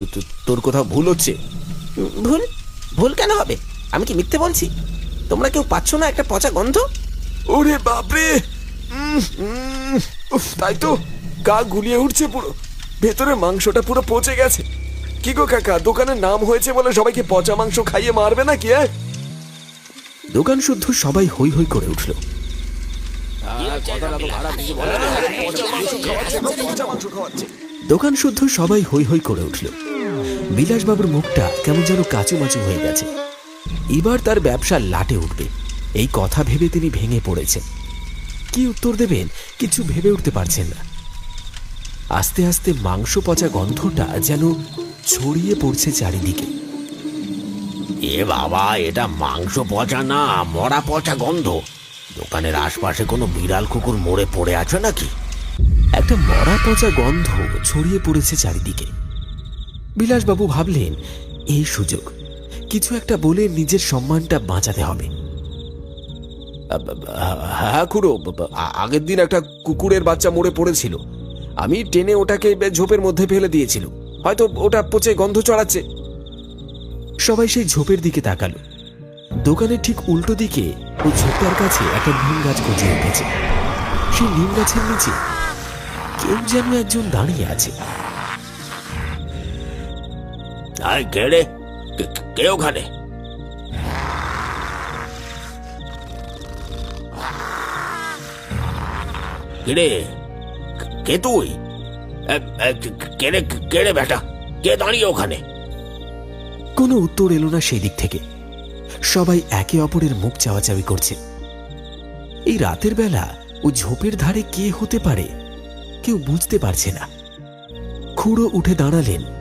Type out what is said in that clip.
তো- তোর কোথাও ভুল হচ্ছে? ভুল? ভুল কেন হবে? আমি কি মিথ্যে বলছি? তোমরা কেউ পাচ্ছ না একটা পচা গন্ধ? ওরে বাপরে! উম, উম, উফ, তাই তো। গা গুলিয়ে উঠছে পুরো। ভেতরে মাংসটা পুরো পচে গেছে। কি গো কাকা দোকানের নাম হয়েছে বলে সবাইকে পচা মাংস খাইয়ে মারবে নাকি হ্যাঁ দোকান শুদ্ধ সবাই হই হই করে উঠল। দোকান শুদ্ধ সবাই হই হই করে উঠল। বিলাসবাবুর মুখটা কেমন যেন কাচুমাচু হয়ে গেছে। এবার তার ব্যবসা লাটে উঠবে। এই কথা ভেবে তিনি ভেঙে পড়েছেন। কি উত্তর দেবেন? কিছু ভেবে উঠতে পারছেন না। আস্তে আস্তে মাংস পচা গন্ধটা যেন ছড়িয়ে পড়ছে চারিদিকে। এ বাবা এটা মাংস পচা না মরা পচা গন্ধ। দোকানের আশপাশে কোনো বিড়াল কুকুর মরে পড়ে আছে নাকি? একটা মরা পচা গন্ধ ছড়িয়ে পড়েছে চারিদিকে। বিলাসবাবু ভাবলেন এই সুযোগ কিছু একটা বলে নিজের সম্মানটা বাঁচাতে হবে। হ্যাঁ খুড়ো আগের দিন একটা কুকুরের বাচ্চা মরে পড়েছিল। আমি টেনে ওটাকে ঝোপের মধ্যে ফেলে দিয়েছিল। হয়তো ওটা পচে গন্ধ চড়াচ্ছে। সবাই সেই ঝোপের দিকে তাকালো। দোকানের ঠিক উল্টো দিকে ও ঝোপটার কাছে একটা নিম গাছ গজিয়ে উঠেছে। সেই নিম গাছের নিচে কেউ যেন একজন দাঁড়িয়ে আছে। আয় কে ওখানে? কে তুই? এ, এ, কে রে কে রে বেটা কে দাঁড়িয়ে ওখানে? কোনো উত্তর এলো না সেই দিক থেকে। সবাই একে অপরের মুখ চাওয়াচাওয়ি করছে। এই রাতের বেলা ও ঝোপের ধারে কে হতে পারে কেউ বুঝতে পারছে না। খুঁড়ো উঠে দাঁড়ালেন।